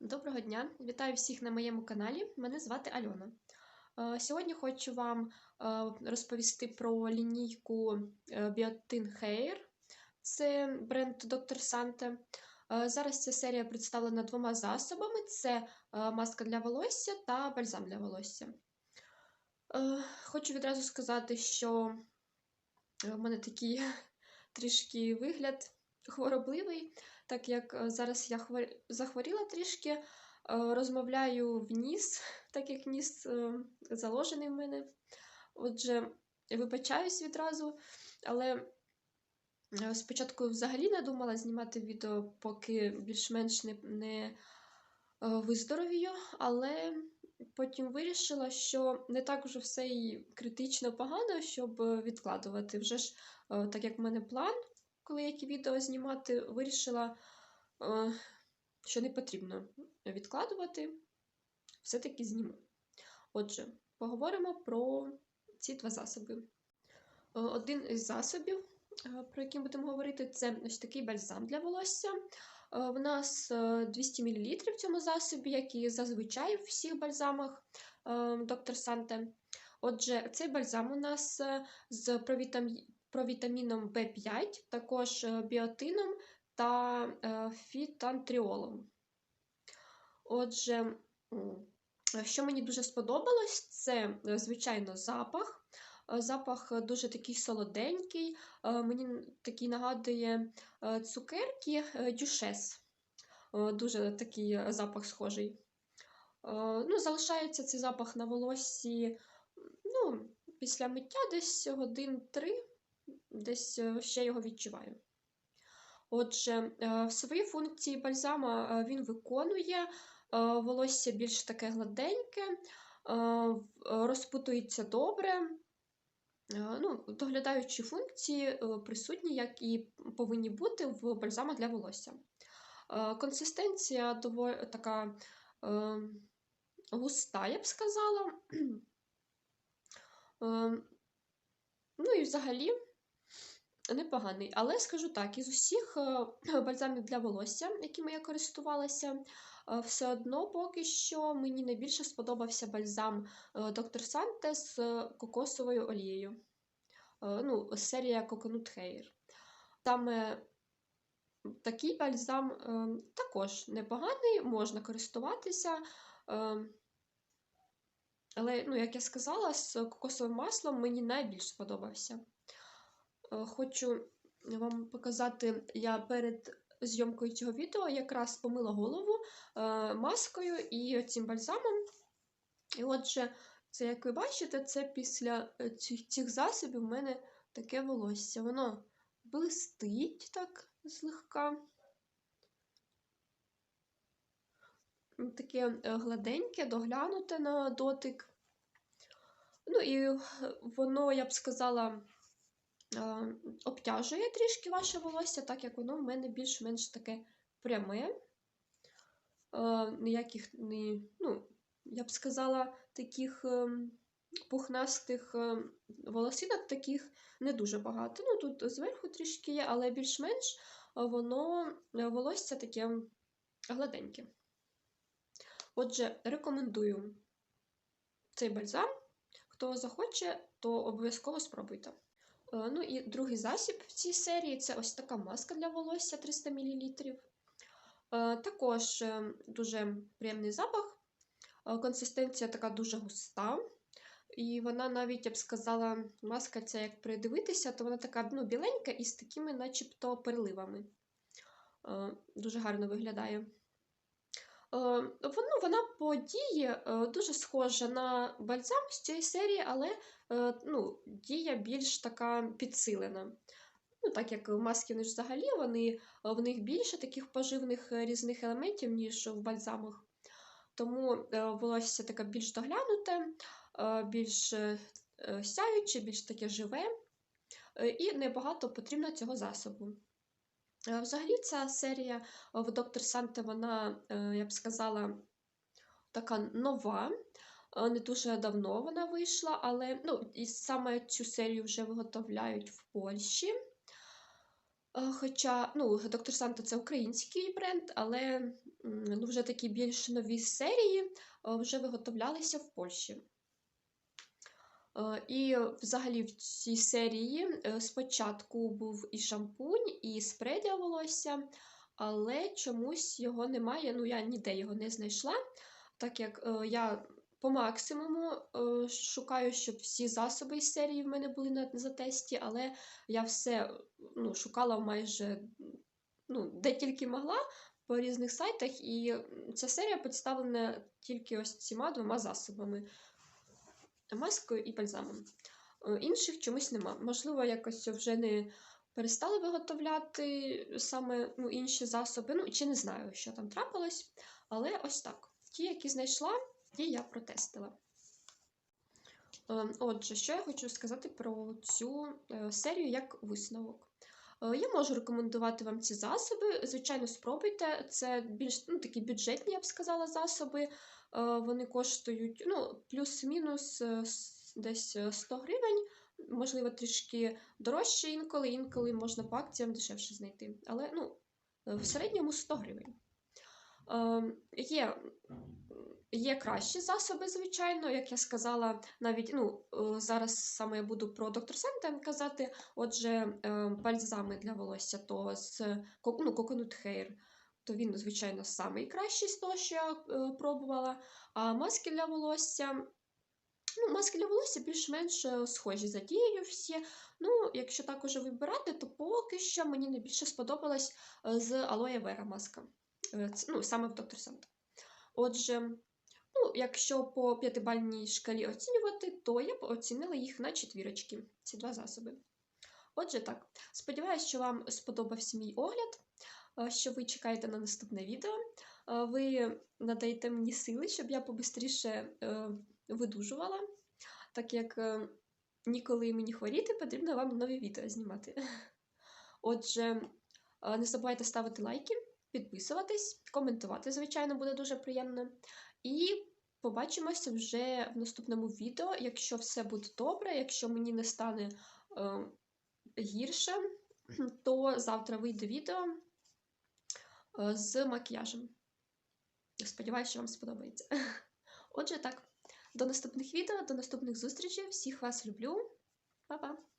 Доброго дня! Вітаю всіх на моєму каналі. Мене звати Альона. Е, Сьогодні хочу вам е, розповісти про лінійку е, Biotin Hair. Це бренд Dr. Sante. Е, Зараз ця серія представлена двома засобами: це маска для волосся та бальзам для волосся. Хочу відразу сказати, що в мене такий трішки вигляд хворобливий так як е, зараз я хвор... захворіла трішки, е, розмовляю в ніс, так як ніс е, заложений в мене. Отже, вибачаюсь відразу, але спочатку взагалі не думала знімати відео, поки більш-менш не, не виздоровію, але потім вирішила, що не так вже все і критично погано, щоб відкладувати. Вже ж, так як в мене план коли які відео знімати, вирішила, е, що не потрібно відкладувати, все-таки зніму. Отже, поговоримо про ці два засоби. Е, один із засобів, е, про який будемо говорити, це ось такий бальзам для волосся. В нас 200 мл в цьому засобі, як і зазвичай в всіх бальзамах доктор Санте. Отже, цей бальзам у нас з провітаміном В5, також е, біотином та е, фітантріолом. Отже, що мені дуже сподобалось, це, е, звичайно, запах. Запах дуже такий солоденький, мені такий нагадує цукерки дюшес. Дуже такий запах схожий. Ну, Залишається цей запах на волоссі ну, після миття десь годин три десь е, ще його відчуваю. Отже, е, свої функції бальзама е, він виконує волосся більш таке гладеньке, розпутується добре. Ну, Доглядаючі функції присутні, як і повинні бути в бальзама для волосся. Консистенція доволі така густа, я б сказала. Ну і взагалі непоганий. Але скажу так, із усіх е, бальзамів для волосся, якими я користувалася, е, все одно поки що мені найбільше сподобався бальзам Dr. Sante з кокосовою олією. Е, ну, Серія Coconut Hair. Саме такий бальзам також непоганий, можна користуватися. Але, ну, як я сказала, з кокосовим маслом мені найбільш сподобався. Е, хочу вам показати, я перед зйомкою цього відео якраз помила голову е, маскою і цим бальзамом. І отже, це, як ви бачите, це після е, цих, цих засобів в мене таке волосся. Воно блистить так злегка. Таке гладеньке, доглянуте на дотик. Ну і воно, я б сказала, обтяжує трішки ваше волосся, так як воно в мене більш-менш таке пряме. Ніяких, ну, я б сказала, таких ем, пухнастих волосинок таких не дуже багато. Ну, Тут зверху трішки є, але більш-менш воно е, волосся таке гладеньке. Отже, рекомендую цей бальзам. Хто захоче, то обов'язково спробуйте. Е, ну і другий засіб в цій серії це ось така маска для волосся 300 мл. Е, також е, дуже приємний запах, консистенція така дуже густа. І вона навіть, я б сказала, маска ця, як придивитися, то вона така ну, біленька і з такими начебто переливами. Дуже гарно виглядає. Вона, вона по дії дуже схожа на бальзам з цієї серії, але Е, ну, дія більш така підсилена. Ну, Так як маски ж взагалі вони, е, в них більше таких поживних е, різних елементів, ніж в бальзамах. Тому волосся таке більш доглянуте, більш сяюче, більш таке живе, і небагато потрібно цього засобу. Взагалі, ця серія в Доктор Санте, вона, я б сказала, така нова. Не дуже давно вона вийшла, але ну, і саме цю серію вже виготовляють в Польщі. Е, Хоча, ну, Доктор Санта це український бренд, але ну, вже такі більш нові серії е, вже виготовлялися в Польщі. Е, І взагалі в цій серії е, спочатку був і шампунь, і спрей для волосся, але чомусь його немає. Ну, я ніде його не знайшла, так як е, я по максимуму шукаю, щоб всі засоби із серії в мене були на затесті, але я все ну, шукала майже ну, де тільки могла по різних сайтах, і ця серія представлена тільки ось цими двома засобами маскою і бальзамом. Е, Інших чомусь нема. Можливо, якось вже не перестали виготовляти саме ну, інші засоби. Ну, чи не знаю, що там трапилось. Але ось так. Ті, які знайшла, ті я протестила. Е, Отже, що я хочу сказати про цю е, серію як висновок. Е, Я можу рекомендувати вам ці засоби. Звичайно, спробуйте. Це більш ну, такі бюджетні, я б сказала, засоби. Е, Вони коштують ну, плюс-мінус е, десь е, 100 гривень, можливо, трішки дорожче інколи, інколи можна по акціям дешевше знайти. Але ну, в середньому 100 гривень. Е, Є, є кращі засоби, звичайно, як я сказала, навіть ну, е, зараз саме я буду про доктор Сентен казати. Отже, е, бальзами для волосся, то з ну, Coconut Hair, то він, звичайно, самий кращий з того, що я е, пробувала. А маски для волосся. Ну, маски для волосся більш-менш схожі за дією всі. Ну, якщо так уже вибирати, то поки що мені найбільше сподобалась з алоє вера маска. Е, Ну, саме в доктор Санта. Отже, ну, якщо по п'ятибальній шкалі оцінювати, то я б оцінила їх на четвірочки, ці два засоби. Отже, так. Сподіваюсь, що вам сподобався мій огляд, е, що ви чекаєте на наступне відео. Е, Ви надаєте мені сили, щоб я побистріше видужувала, так як ніколи мені хворіти, потрібно вам нові відео знімати. Отже, не забувайте ставити лайки, підписуватись, коментувати, звичайно, буде дуже приємно. І побачимося вже в наступному відео. Якщо все буде добре, якщо мені не стане е, гірше, то завтра вийде відео е, з макіяжем. Сподіваюся, що вам сподобається. Отже, так, до наступних відео, до наступних зустрічей. Всіх вас люблю. Па-па!